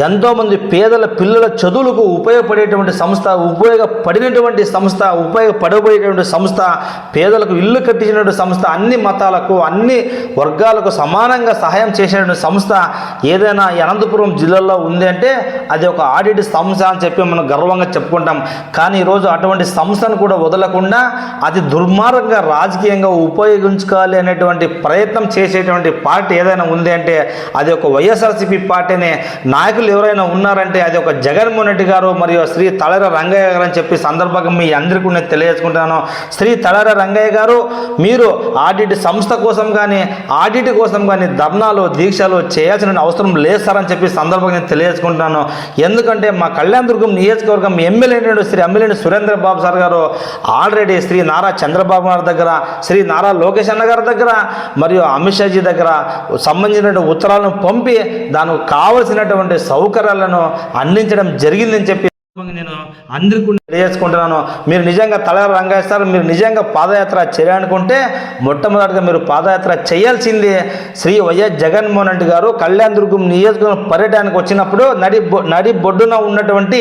ఎంతోమంది పేదల పిల్లల చదువులకు ఉపయోగపడేటువంటి సంస్థ ఉపయోగపడినటువంటి సంస్థ ఉపయోగపడబోయేటువంటి సంస్థ పేదలకు ఇల్లు కట్టించినటువంటి సంస్థ అన్ని మతాలకు అన్ని వర్గాలకు సమానంగా సహాయం చేసేటువంటి సంస్థ ఏదైనా అనంతపురం జిల్లాలో ఉంది అంటే అది ఒక ఆడిట్ సంస్థ అని చెప్పి మనం గర్వంగా చెప్పుకుంటాం. కానీ ఈరోజు అటువంటి సంస్థను కూడా వదలకుండా అది దుర్మార్గంగా రాజకీయంగా ఉపయోగించుకోవాలి అనేటువంటి ప్రయత్నం చేసేటువంటి పార్టీ ఏదైనా ఉంది అంటే అది ఒక వైఎస్ఆర్సీపీ పార్టీనే. నాయకులు ఎవరైనా ఉన్నారంటే అది ఒక జగన్మోహన్ రెడ్డి గారు మరియు శ్రీ తళర రంగయ్య గారు అని చెప్పి సందర్భంగా మీ అందరికీ నేను తెలియజేసుకుంటున్నాను. శ్రీ తలర రంగయ్య గారు మీరు ఆడిట్ సంస్థ కోసం కానీ ఆడిట్ కోసం కానీ ధర్నాలు దీక్షలు చేయాల్సిన అవసరం లేదు సార్ అని చెప్పి సందర్భంగా నేను తెలియజేసుకుంటున్నాను. ఎందుకంటే మా కళ్యాణదుర్గం నియోజకవర్గం MLA Shri MLA Surendra Babu sir గారు ఆల్రెడీ శ్రీ నారా చంద్రబాబు గారి దగ్గర శ్రీ నారా లోకేష్ అన్న గారి దగ్గర మరియు అమిత్ షాజీ దగ్గర సంబంధించిన ఉత్తరాలను పంపి దానికి కావలసినటువంటి సౌకర్యాలను అందించడం జరిగిందని చెప్పి నేను అందరికీ తెలియజేసుకుంటున్నాను. మీరు నిజంగా తల రంగేస్తారు మీరు నిజంగా పాదయాత్ర చేయాలనుకుంటే మొట్టమొదటిగా మీరు పాదయాత్ర చేయాల్సింది శ్రీ వైఎస్ జగన్మోహన్ రెడ్డి గారు కళ్యాణ్ దుర్గం నియోజకవర్గం పర్యటనకు వచ్చినప్పుడు నడి బొ- నడి బొడ్డున ఉన్నటువంటి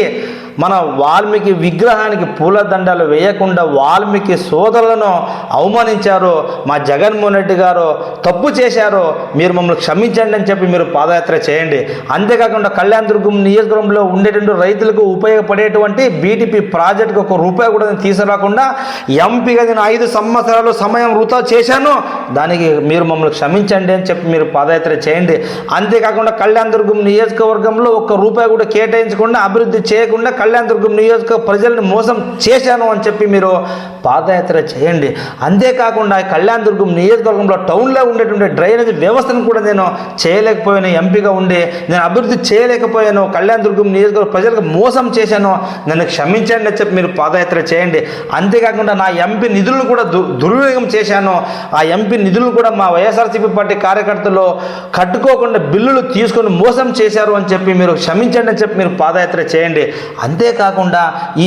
మన వాల్మీకి విగ్రహానికి పూలదండలు వేయకుండా వాల్మీకి సోదరులను అవమానించారు మా జగన్మోహన్ రెడ్డి గారు తప్పు చేశారు మీరు మమ్మల్ని క్షమించండి అని చెప్పి మీరు పాదయాత్ర చేయండి. అంతేకాకుండా కళ్యాణ్ దుర్గం నియోజకవర్గంలో ఉండేటువంటి రైతులకు ఉపయోగపడేటువంటి బీటీపీ ప్రాజెక్టుకు ఒక రూపాయి కూడా నేను తీసుకురాకుండా ఎంపీగా నేను ఐదు సంవత్సరాలు సమయం వృధా చేశాను దానికి మీరు మమ్మల్ని క్షమించండి అని చెప్పి మీరు పాదయాత్ర చేయండి. అంతేకాకుండా కళ్యాణ్ దుర్గం నియోజకవర్గంలో ఒక్క రూపాయి కూడా కేటాయించకుండా అభివృద్ధి చేయకుండా కళ్యాణ దుర్గం నియోజక ప్రజల్ని మోసం చేశాను అని చెప్పి మీరు పాదయాత్ర చేయండి. అంతేకాకుండా కళ్యాణ్ దుర్గం నియోజకవర్గంలో టౌన్లో ఉండేటువంటి డ్రైనేజ్ వ్యవస్థను కూడా నేను చేయలేకపోయాను ఎంపీగా ఉండి నేను అభివృద్ధి చేయలేకపోయాను కళ్యాణ్ దుర్గం నియోజకవర్గ ప్రజలకు మోసం చేశాను నన్ను క్షమించండి అని చెప్పి మీరు పాదయాత్ర చేయండి. అంతేకాకుండా నా ఎంపీ నిధులను కూడా దు దుర్వినియోగం చేశాను. ఆ ఎంపీ నిధులు కూడా మా వైఎస్ఆర్సీపీ పార్టీ కార్యకర్తలు కట్టుకోకుండా బిల్లులు తీసుకొని మోసం చేశారు అని చెప్పి మీరు క్షమించండి అని చెప్పి మీరు పాదయాత్ర చేయండి. అంతేకాకుండా ఈ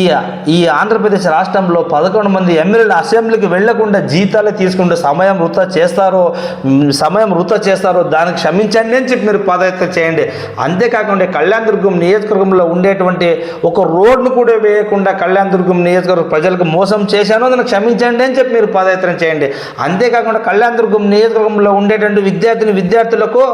ఈ ఆంధ్రప్రదేశ్ రాష్ట్రంలో పదకొండు మంది ఎమ్మెల్యేలు అసెంబ్లీకి వెళ్ళకుండా జీతాలు తీసుకుంటే సమయం వృధా చేస్తారో సమయం వృధా చేస్తారో దానికి క్షమించండి అని చెప్పి మీరు పాదయాత్ర చేయండి. అంతేకాకుండా కళ్యాణ దుర్గం నియోజకవర్గంలో ఉండేటువంటి ఒక రోడ్ను కూడా వేయకుండా కళ్యాణ దుర్గం నియోజకవర్గ ప్రజలకు మోసం చేశాను దాన్ని క్షమించండి అని చెప్పి మీరు పాదయాత్ర చేయండి. అంతేకాకుండా కళ్యాణ దుర్గం నియోజకవర్గంలో ఉండేటువంటి విద్యార్థిని విద్యార్థులకు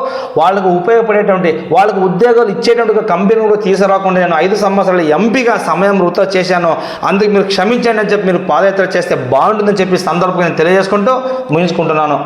వాళ్ళకు ఉపయోగపడేటువంటి వాళ్ళకు ఉద్యోగాలు ఇచ్చేటువంటి కంపెనీ కూడా తీసుకురాకుండా నేను ఐదు సంవత్సరాలు ఎం ఎంపీగా సమయం వృధా చేశాను అందుకు మీరు క్షమించండి అని చెప్పి మీరు పాదయాత్ర చేస్తే బాగుంటుందని చెప్పి సందర్భంగా నేను తెలియజేసుకుంటూ ముగించుకుంటున్నాను.